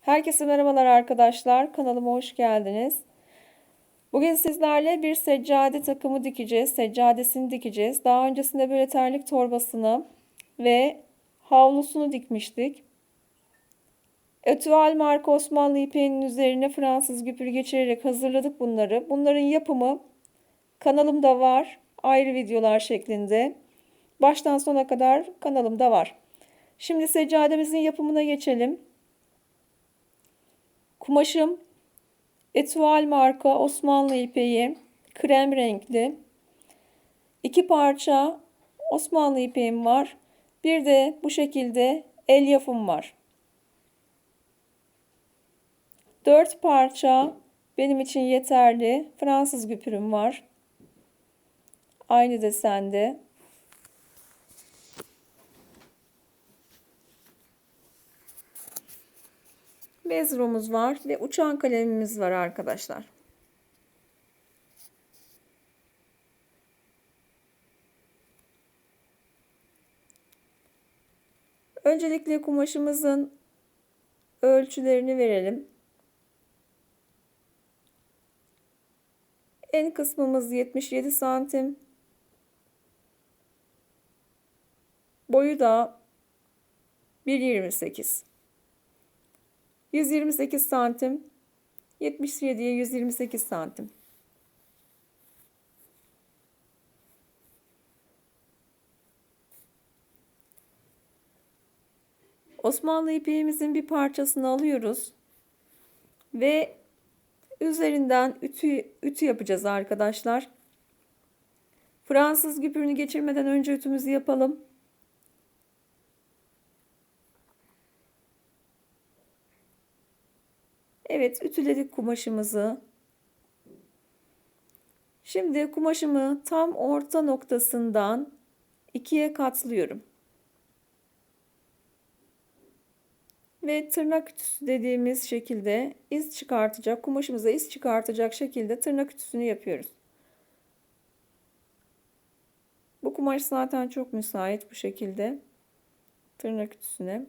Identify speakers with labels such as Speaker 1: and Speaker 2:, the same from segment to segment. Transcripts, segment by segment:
Speaker 1: Herkese merhabalar arkadaşlar. Kanalıma hoş geldiniz. Bugün sizlerle bir seccade takımı dikeceğiz. Seccadesini dikeceğiz. Daha öncesinde böyle terlik torbasını ve havlusunu dikmiştik. Etüal marka Osmanlı ipeğinin üzerine Fransız güpür geçirerek hazırladık bunları. Bunların yapımı kanalımda var. Ayrı videolar şeklinde. Baştan sona kadar kanalımda var. Şimdi seccademizin yapımına geçelim. Kumaşım Etual marka Osmanlı ipeği krem renkli. İki parça Osmanlı ipeğim var. Bir de bu şekilde el yapım var. Dört parça benim için yeterli Fransız güpürüm var. Aynı desende. Bezromuz var ve uçan kalemimiz var arkadaşlar. Öncelikle kumaşımızın ölçülerini verelim. En kısmımız 77 santim. Boyu da 1.28. 128 santim. 77'ye 128 santim. Osmanlı ipeğimizin bir parçasını alıyoruz. Ve üzerinden ütü, ütü yapacağız arkadaşlar. Fransız güpürünü geçirmeden önce ütümüzü yapalım. Evet ütüledik kumaşımızı. Şimdi kumaşımı tam orta noktasından ikiye katlıyorum. Ve tırnak ütüsü dediğimiz şekilde iz çıkartacak, kumaşımıza iz çıkartacak şekilde tırnak ütüsünü yapıyoruz. Bu kumaş zaten çok müsait bu şekilde tırnak ütüsüne.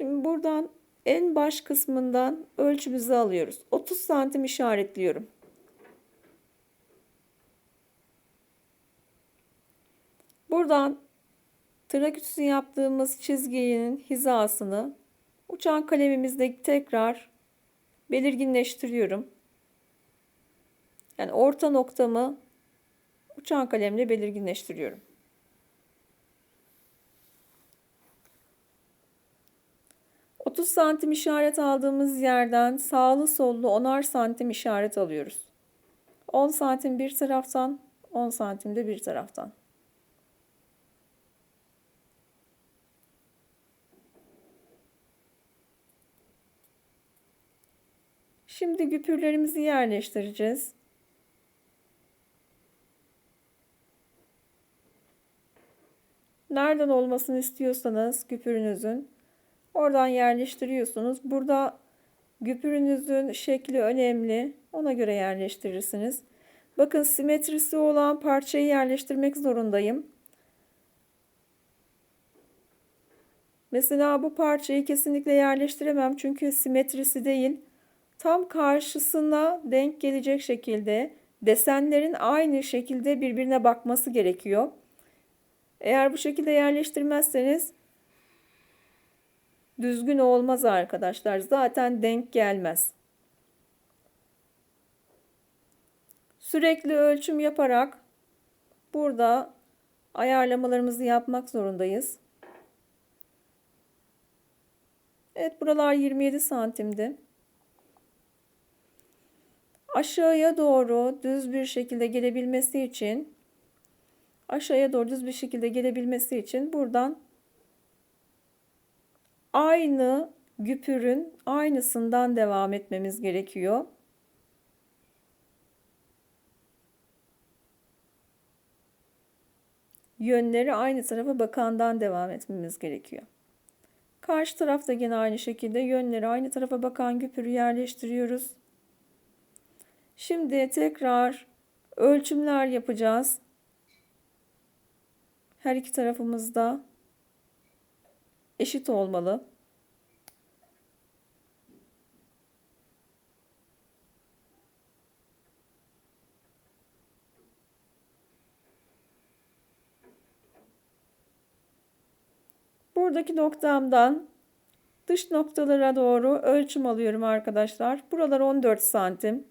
Speaker 1: Şimdi buradan en baş kısmından ölçümüzü alıyoruz. 30 santim işaretliyorum. Buradan tırnak ütüsü yaptığımız çizginin hizasını uçan kalemimizde tekrar belirginleştiriyorum. Yani orta noktamı uçan kalemle belirginleştiriyorum. 30 santim işaret aldığımız yerden sağlı sollu 10'ar santim işaret alıyoruz. 10 santim bir taraftan, 10 santim de bir taraftan. Şimdi güpürlerimizi yerleştireceğiz. Nereden olmasını istiyorsanız güpürünüzün Oradan yerleştiriyorsunuz. Burada güpürünüzün şekli önemli. Ona göre yerleştirirsiniz. Bakın simetrisi olan parçayı yerleştirmek zorundayım. Mesela bu parçayı kesinlikle yerleştiremem çünkü simetrisi değil. Tam karşısına denk gelecek şekilde desenlerin aynı şekilde birbirine bakması gerekiyor. Eğer bu şekilde yerleştirmezseniz düzgün olmaz arkadaşlar. Zaten denk gelmez. Sürekli ölçüm yaparak burada ayarlamalarımızı yapmak zorundayız. Evet buralar 27 santimdi. Aşağıya doğru düz bir şekilde gelebilmesi için aşağıya doğru düz bir şekilde gelebilmesi için buradan aynı güpürün aynısından devam etmemiz gerekiyor. Yönleri aynı tarafa bakandan devam etmemiz gerekiyor. Karşı tarafta yine aynı şekilde yönleri aynı tarafa bakan güpürü yerleştiriyoruz. Şimdi tekrar ölçümler yapacağız. Her iki tarafımızda eşit olmalı. Buradaki noktamdan dış noktalara doğru ölçüm alıyorum arkadaşlar. Buralar 14 santim.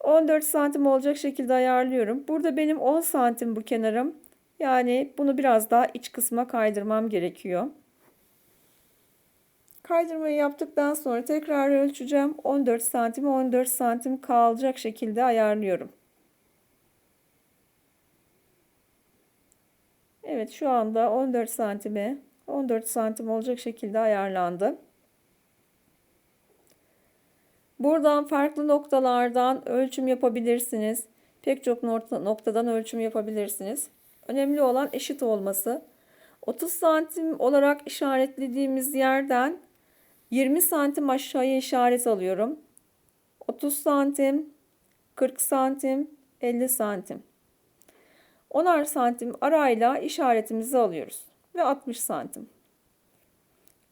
Speaker 1: 14 santim olacak şekilde ayarlıyorum. Burada benim 10 santim bu kenarım. Yani bunu biraz daha iç kısma kaydırmam gerekiyor. Kaydırmayı yaptıktan sonra tekrar ölçeceğim. 14 santim 14 santim kalacak şekilde ayarlıyorum. Evet şu anda 14 santime 14 santim olacak şekilde ayarlandı. Buradan farklı noktalardan ölçüm yapabilirsiniz. Pek çok noktadan ölçüm yapabilirsiniz. Önemli olan eşit olması. 30 santim olarak işaretlediğimiz yerden 20 santim aşağıya işaret alıyorum. 30 santim, 40 santim, 50 santim. 10'ar santim arayla işaretimizi alıyoruz. Ve 60 santim.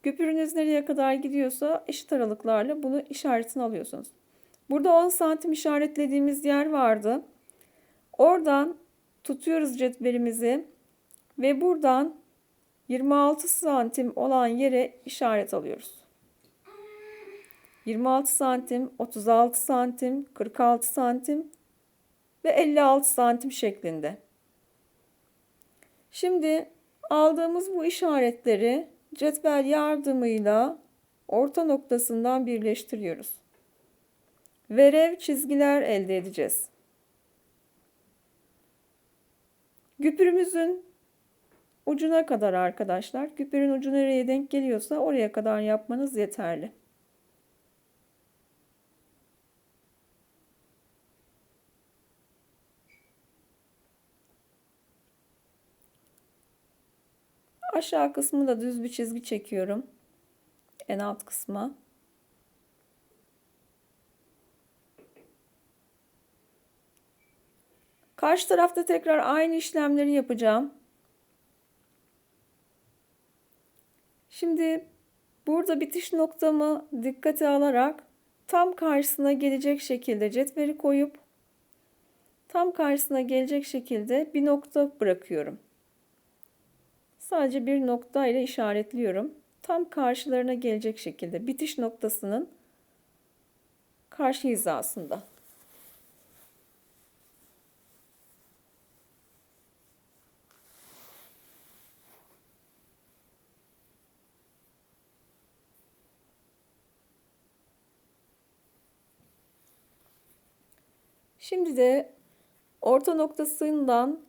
Speaker 1: Güpürünüz nereye kadar gidiyorsa eşit aralıklarla bunu işaretini alıyorsunuz. Burada 10 santim işaretlediğimiz yer vardı. Oradan tutuyoruz cetvelimizi ve buradan 26 santim olan yere işaret alıyoruz. 26 santim, 36 santim, 46 santim ve 56 santim şeklinde. Şimdi aldığımız bu işaretleri cetvel yardımıyla orta noktasından birleştiriyoruz. Verev çizgiler elde edeceğiz. Güpürümüzün ucuna kadar arkadaşlar. Güpürün ucu nereye denk geliyorsa oraya kadar yapmanız yeterli. Aşağı kısmı da düz bir çizgi çekiyorum. En alt kısma. Karşı tarafta tekrar aynı işlemleri yapacağım. Şimdi burada bitiş noktamı dikkate alarak tam karşısına gelecek şekilde cetveli koyup tam karşısına gelecek şekilde bir nokta bırakıyorum. Sadece bir nokta ile işaretliyorum. Tam karşılarına gelecek şekilde bitiş noktasının karşı hizasında. Şimdi de orta noktasından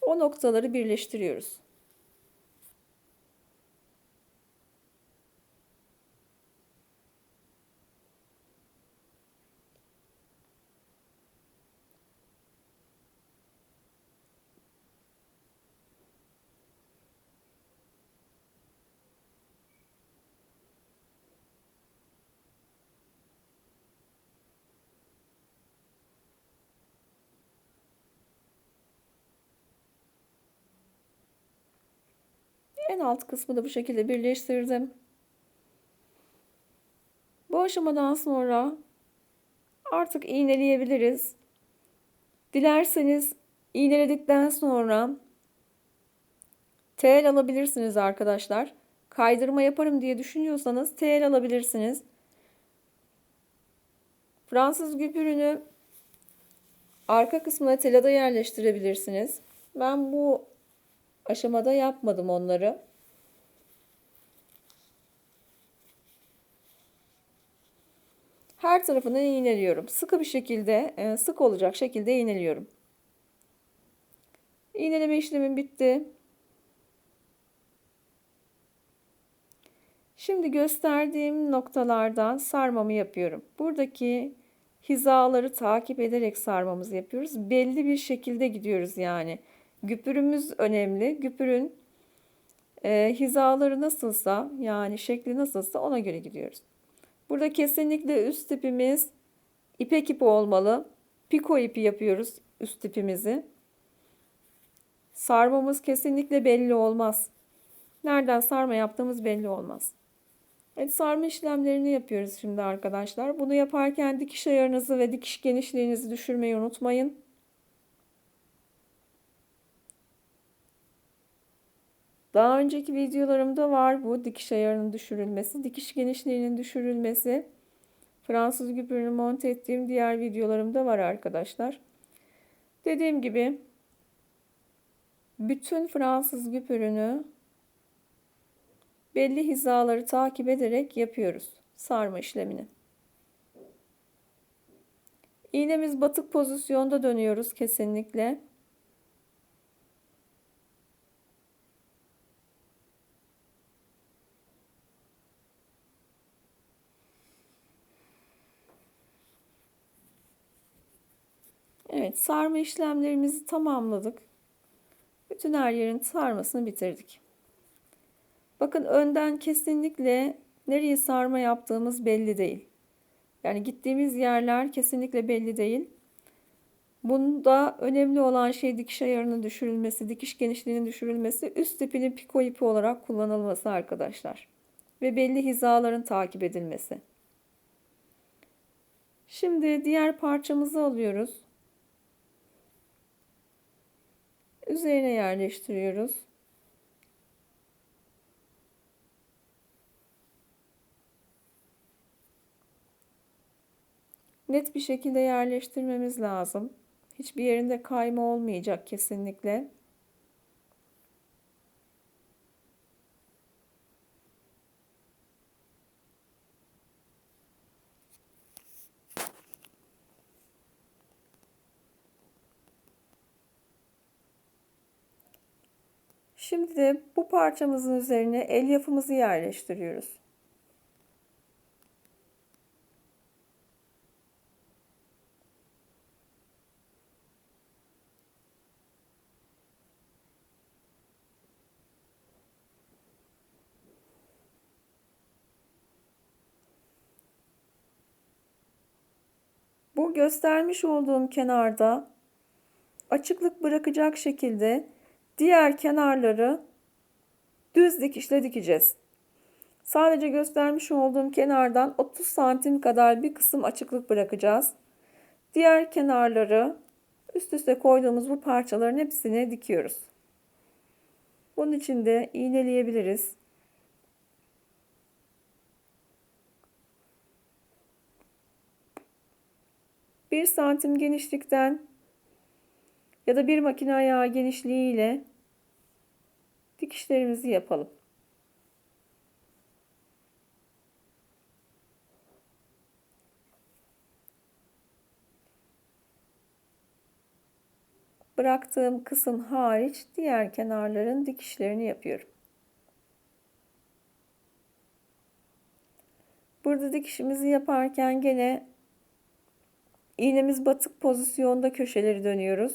Speaker 1: o noktaları birleştiriyoruz. En alt kısmı da bu şekilde birleştirdim. Bu aşamadan sonra artık iğneleyebiliriz. Dilerseniz iğneledikten sonra tel alabilirsiniz arkadaşlar. Kaydırma yaparım diye düşünüyorsanız tel alabilirsiniz. Fransız güpürünü arka kısmına telada yerleştirebilirsiniz. Ben bu aşamada yapmadım onları. Her tarafını iğneliyorum. Sıkı bir şekilde, e, sık olacak şekilde iğneliyorum. İğneleme işlemim bitti. Şimdi gösterdiğim noktalardan sarmamı yapıyorum. Buradaki hizaları takip ederek sarmamızı yapıyoruz. Belli bir şekilde gidiyoruz yani. Güpürümüz önemli. Güpürün e, hizaları nasılsa yani şekli nasılsa ona göre gidiyoruz. Burada kesinlikle üst ipimiz ipek ipi olmalı. Piko ipi yapıyoruz üst ipimizi. Sarmamız kesinlikle belli olmaz. nereden sarma yaptığımız belli olmaz. Evet, sarma işlemlerini yapıyoruz şimdi arkadaşlar. Bunu yaparken dikiş ayarınızı ve dikiş genişliğinizi düşürmeyi unutmayın. Daha önceki videolarımda var bu dikiş ayarının düşürülmesi, dikiş genişliğinin düşürülmesi. Fransız güpürünü monte ettiğim diğer videolarımda var arkadaşlar. Dediğim gibi bütün Fransız güpürünü belli hizaları takip ederek yapıyoruz sarma işlemini. İğnemiz batık pozisyonda dönüyoruz kesinlikle. Evet, sarma işlemlerimizi tamamladık. Bütün her yerin sarmasını bitirdik. Bakın önden kesinlikle nereye sarma yaptığımız belli değil. Yani gittiğimiz yerler kesinlikle belli değil. Bunda önemli olan şey dikiş ayarının düşürülmesi, dikiş genişliğinin düşürülmesi, üst ipinin piko ipi olarak kullanılması arkadaşlar. Ve belli hizaların takip edilmesi. Şimdi diğer parçamızı alıyoruz. Üzerine yerleştiriyoruz. Net bir şekilde yerleştirmemiz lazım. Hiçbir yerinde kayma olmayacak kesinlikle. Şimdi de bu parçamızın üzerine elyafımızı yerleştiriyoruz. Bu göstermiş olduğum kenarda açıklık bırakacak şekilde diğer kenarları düz dikişle dikeceğiz. Sadece göstermiş olduğum kenardan 30 santim kadar bir kısım açıklık bırakacağız. Diğer kenarları üst üste koyduğumuz bu parçaların hepsini dikiyoruz. Bunun için de iğneleyebiliriz. 1 santim genişlikten ya da bir makine ayağı genişliği ile dikişlerimizi yapalım. Bıraktığım kısım hariç diğer kenarların dikişlerini yapıyorum. Burada dikişimizi yaparken gene İğnemiz batık pozisyonda köşeleri dönüyoruz.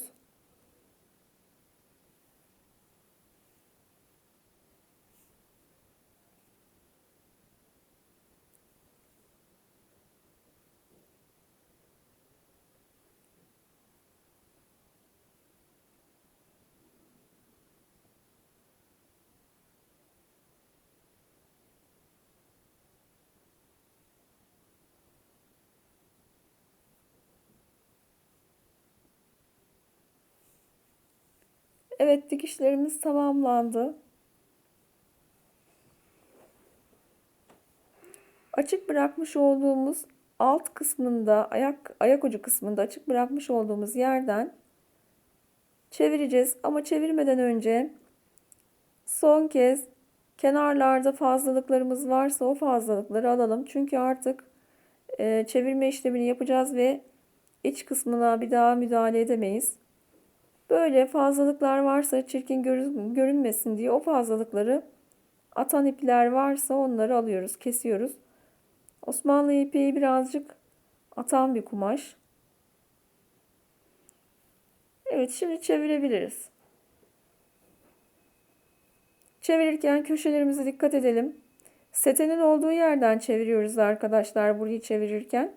Speaker 1: Evet dikişlerimiz tamamlandı. Açık bırakmış olduğumuz alt kısmında ayak ayak ucu kısmında açık bırakmış olduğumuz yerden çevireceğiz ama çevirmeden önce son kez kenarlarda fazlalıklarımız varsa o fazlalıkları alalım. Çünkü artık e, çevirme işlemini yapacağız ve iç kısmına bir daha müdahale edemeyiz. Böyle fazlalıklar varsa çirkin görünmesin diye o fazlalıkları atan ipler varsa onları alıyoruz, kesiyoruz. Osmanlı ipeği birazcık atan bir kumaş. Evet şimdi çevirebiliriz. Çevirirken köşelerimize dikkat edelim. Setenin olduğu yerden çeviriyoruz arkadaşlar burayı çevirirken.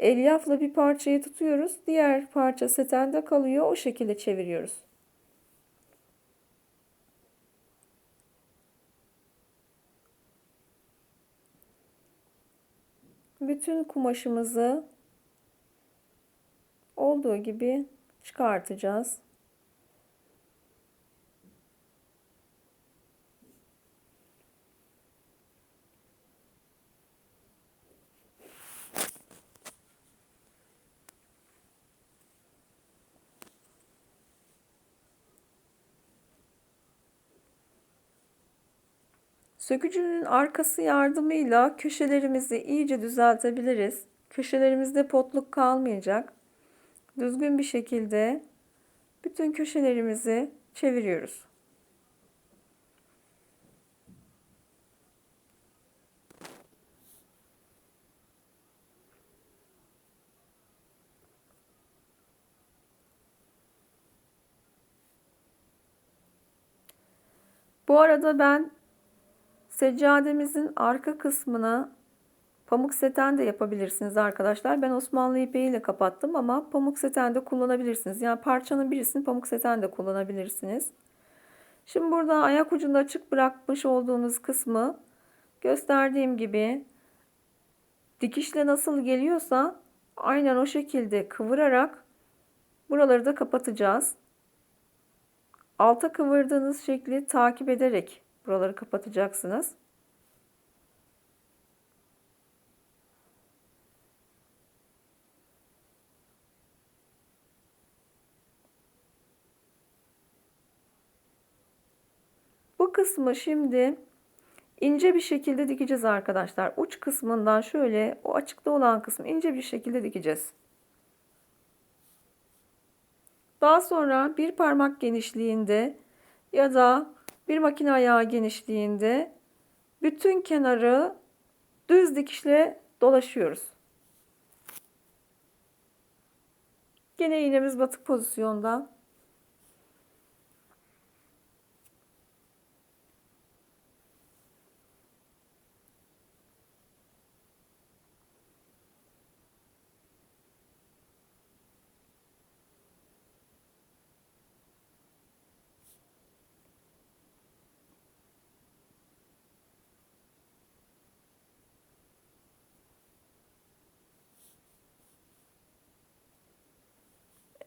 Speaker 1: Elyafla bir parçayı tutuyoruz. Diğer parça setende kalıyor. O şekilde çeviriyoruz. Bütün kumaşımızı olduğu gibi çıkartacağız. Sökücünün arkası yardımıyla köşelerimizi iyice düzeltebiliriz. Köşelerimizde potluk kalmayacak. Düzgün bir şekilde bütün köşelerimizi çeviriyoruz. Bu arada ben Seccademizin arka kısmına pamuk seten de yapabilirsiniz arkadaşlar. Ben Osmanlı ipeğiyle kapattım ama pamuk seten de kullanabilirsiniz. Yani parçanın birisini pamuk seten de kullanabilirsiniz. Şimdi burada ayak ucunda açık bırakmış olduğunuz kısmı gösterdiğim gibi dikişle nasıl geliyorsa aynen o şekilde kıvırarak buraları da kapatacağız. Alta kıvırdığınız şekli takip ederek Buraları kapatacaksınız. Bu kısmı şimdi ince bir şekilde dikeceğiz arkadaşlar. Uç kısmından şöyle o açıkta olan kısmı ince bir şekilde dikeceğiz. Daha sonra bir parmak genişliğinde ya da bir makine ayağı genişliğinde bütün kenarı düz dikişle dolaşıyoruz. Gene iğnemiz batık pozisyonda.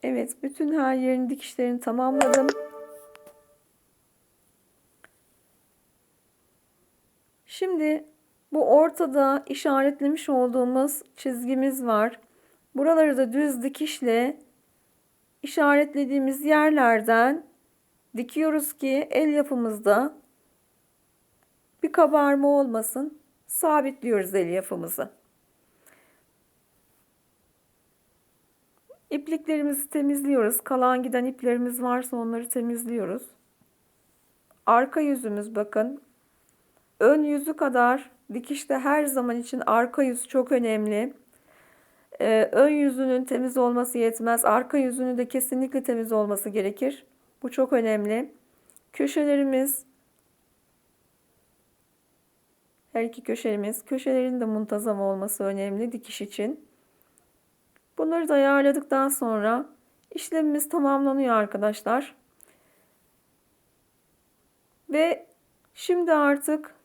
Speaker 1: Evet, bütün her yerin dikişlerini tamamladım. Şimdi bu ortada işaretlemiş olduğumuz çizgimiz var. Buraları da düz dikişle işaretlediğimiz yerlerden dikiyoruz ki el yapımızda bir kabarma olmasın. Sabitliyoruz el yapımızı. İpliklerimizi temizliyoruz. Kalan giden iplerimiz varsa onları temizliyoruz. Arka yüzümüz bakın. Ön yüzü kadar dikişte her zaman için arka yüz çok önemli. Ee, ön yüzünün temiz olması yetmez. Arka yüzünün de kesinlikle temiz olması gerekir. Bu çok önemli. Köşelerimiz her iki köşemiz köşelerin de muntazam olması önemli dikiş için. Bunları da ayarladıktan sonra işlemimiz tamamlanıyor arkadaşlar. Ve şimdi artık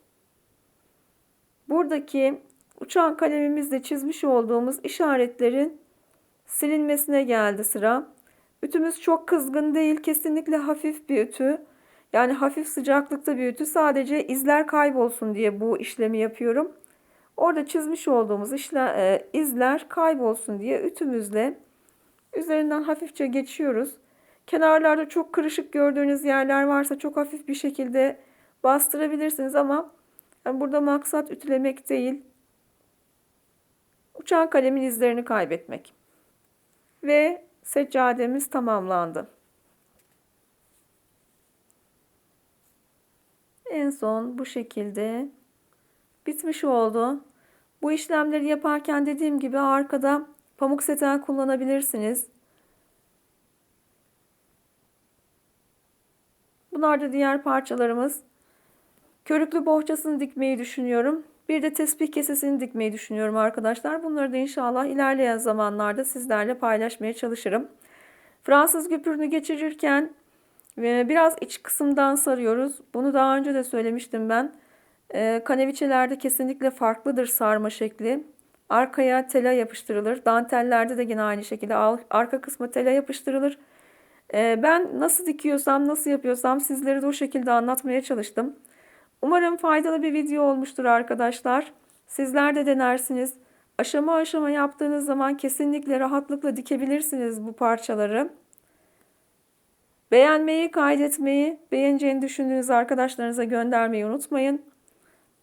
Speaker 1: buradaki uçan kalemimizle çizmiş olduğumuz işaretlerin silinmesine geldi sıra. Ütümüz çok kızgın değil. Kesinlikle hafif bir ütü. Yani hafif sıcaklıkta bir ütü. Sadece izler kaybolsun diye bu işlemi yapıyorum. Orada çizmiş olduğumuz işler, e, izler kaybolsun diye ütümüzle üzerinden hafifçe geçiyoruz. Kenarlarda çok kırışık gördüğünüz yerler varsa çok hafif bir şekilde bastırabilirsiniz ama yani burada maksat ütülemek değil. Uçan kalemin izlerini kaybetmek. Ve seccademiz tamamlandı. En son bu şekilde bitmiş oldu. Bu işlemleri yaparken dediğim gibi arkada pamuk seten kullanabilirsiniz. Bunlar da diğer parçalarımız. Körüklü bohçasını dikmeyi düşünüyorum. Bir de tespih kesesini dikmeyi düşünüyorum arkadaşlar. Bunları da inşallah ilerleyen zamanlarda sizlerle paylaşmaya çalışırım. Fransız güpürünü geçirirken e, biraz iç kısımdan sarıyoruz. Bunu daha önce de söylemiştim ben. E, kaneviçelerde kesinlikle farklıdır sarma şekli. Arkaya tela yapıştırılır. Dantellerde de yine aynı şekilde arka kısma tela yapıştırılır. Ee, ben nasıl dikiyorsam, nasıl yapıyorsam sizlere de o şekilde anlatmaya çalıştım. Umarım faydalı bir video olmuştur arkadaşlar. Sizler de denersiniz. Aşama aşama yaptığınız zaman kesinlikle rahatlıkla dikebilirsiniz bu parçaları. Beğenmeyi, kaydetmeyi, beğeneceğini düşündüğünüz arkadaşlarınıza göndermeyi unutmayın.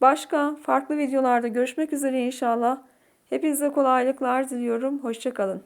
Speaker 1: Başka farklı videolarda görüşmek üzere inşallah. Hepinize kolaylıklar diliyorum. Hoşçakalın.